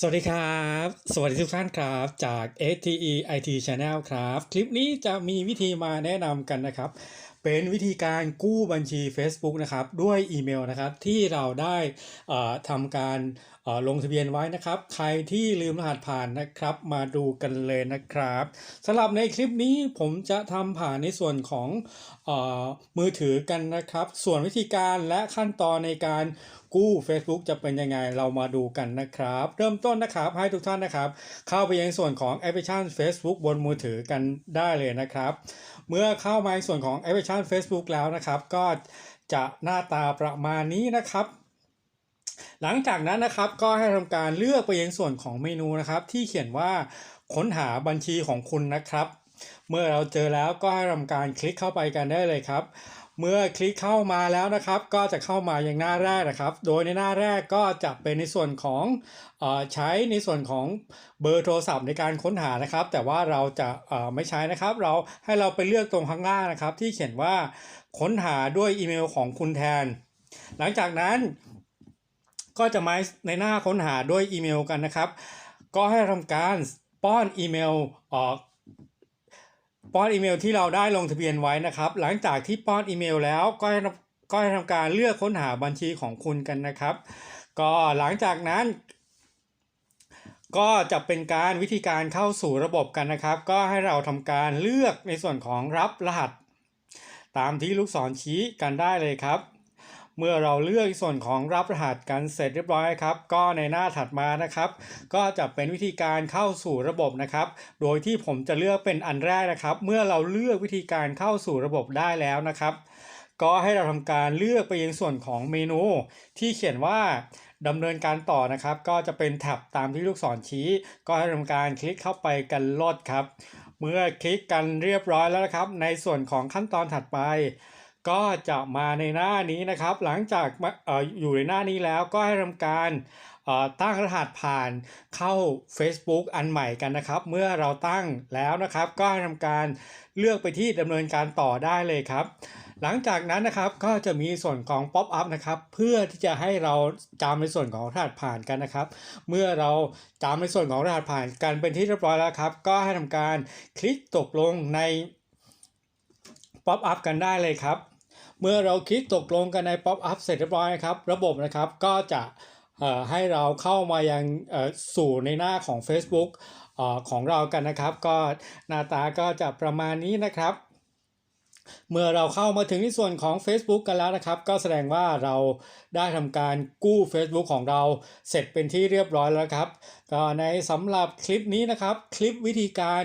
สวัสดีครับ สวัสดีทุกท่านครับจาก STE IT Channel ครับ คลิปนี้จะมีวิธีมาแนะนำกันนะครับ เป็นวิธีการกู้บัญชี Facebook นะครับด้วยอีเมลนะครับที่เราได้อ่อทำการอ่อลงทะเบียนไว้นะครับ ใครที่ลืมรหัสผ่านนะครับมาดูกันเลยนะครับสำหรับในคลิปนี้ผมจะทำผ่านในส่วนของออมือถือกันนะครับ ส่วนวิธีการและขั้นตอนในการกู้ Facebook จะเป็นยังไงเรามาดูกันนะครับ เริ่มต้นนะครับให้ทุกท่านนะครับ เข้าไปยังส่วนของแอปพลิเคชัน Facebook บนมือถือกันได้เลยนะครับ เมื่อเข้ามาในส่วนของแอปพลิเคชัน Facebook แล้วนะครับ ก็จะหน้าตาประมาณนี้นะครับ หลังจากนั้นนะครับก็ให้ทำการเลือกไปยังส่วนของเมนูนะครับ ที่เขียนว่าค้นหาบัญชีของคุณนะครับ เมื่อเราเจอแล้วก็ให้ทำการคลิกเข้าไปกันได้เลยครับ เมื่อคลิกเข้ามาแล้วนะครับ ก็จะเข้ามาอย่างหน้าแรกนะครับ โดยในหน้าแรกก็จะเป็นในส่วนของอใช้ในส่วนของเบอร์โทรศัพท์ในการค้นหานะครับ แต่ว่าเราจะไม่ใช้นะครับ เราให้เราไปเลือกตรงข้างล่างนะครับ ที่เขียนว่าค้นหาด้วยอีเมลของคุณแทน หลังจากนั้นก็จะมาในหน้าค้นหาด้วยอีเมลกันนะครับ ก็ให้ทำการป้อนอีเมลออก ป้อนอีเมลที่เราได้ลงทะเบียนไว้นะครับ หลังจากที่ป้อนอีเมลแล้วก็ให้ก็ให้ทำการเลือกค้นหาบัญชีของคุณกันนะครับ ก็หลังจากนั้น ก็จะเป็นการวิธีการเข้าสู่ระบบกันนะครับ ก็ให้เราทำการเลือกในส่วนของรับรหัส ตามที่ลูกศรชี้กันได้เลยครับ เมื่อเราเลือกส่วนของรับรหัสกันเสร็จเรียบร้อยครับ ก็ในหน้าถัดมานะครับ ก็จะเป็นวิธีการเข้าสู่ระบบนะครับ โดยที่ผมจะเลือกเป็นอันแรกนะครับ เมื่อเราเลือกวิธีการเข้าสู่ระบบได้แล้วนะครับ ก็ให้เราทำการเลือกไปยังส่วนของเมนู ที่เขียนว่าดำเนินการต่อนะครับ ก็จะเป็นแท็บตามที่ลูกศรชี้ ก็ให้ทำการคลิกเข้าไปกันลดครับ เมื่อคลิกกันเรียบร้อยแล้วนะครับ ในส่วนของขั้นตอนถัดไป ก็จะมาในหน้านี้นะครับ หลังจากอออยู่ในหน้านี้แล้วก็ให้ทำการตั้งรหัสผ่านเข้า Facebook อันใหม่กันนะครับ เมื่อเราตั้งแล้วนะครับ ก็ให้ทำการเลือกไปที่ดำเนินการต่อได้เลยครับ หลังจากนั้นนะครับก็จะมีส่วนของ Pop up นะครับ เพื่อที่จะให้เราจำในส่วนของรหัสผ่านกันนะครับ เมื่อเราจำในส่วนของรหัสผ่านกันเป็นที่เรียบร้อยแล้วครับ ก็ให้ทำการคลิกตกลงใน Pop up กันได้เลยครับ เมื่อเราคลิกตกลงกันใน Pop up เสร็จเรียบร้อยนะครับ ระบบนะครับก็จะให้เราเข้ามายังสู่ในหน้าของ Facebook อของเรากันนะครับ ก็หน้าตาก็จะประมาณนี้นะครับ เมื่อเราเข้ามาถึงในส่วนของ Facebook กันแล้วนะครับ ก็แสดงว่าเราได้ทำการกู้ Facebook ของเราเสร็จเป็นที่เรียบร้อยแล้วครับก็ในสำหรับคลิปนี้นะครับ คลิปวิธีการ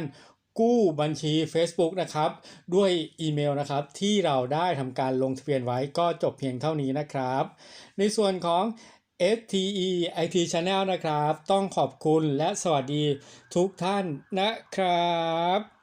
กู้บัญชี Facebook นะครับ ด้วยอีเมลนะครับ ที่เราได้ทำการลงทะเบียนไว้ก็จบเพียงเท่านี้นะครับ ในส่วนของ STE IT Channel นะครับ ต้องขอบคุณและสวัสดีทุกท่านนะครับ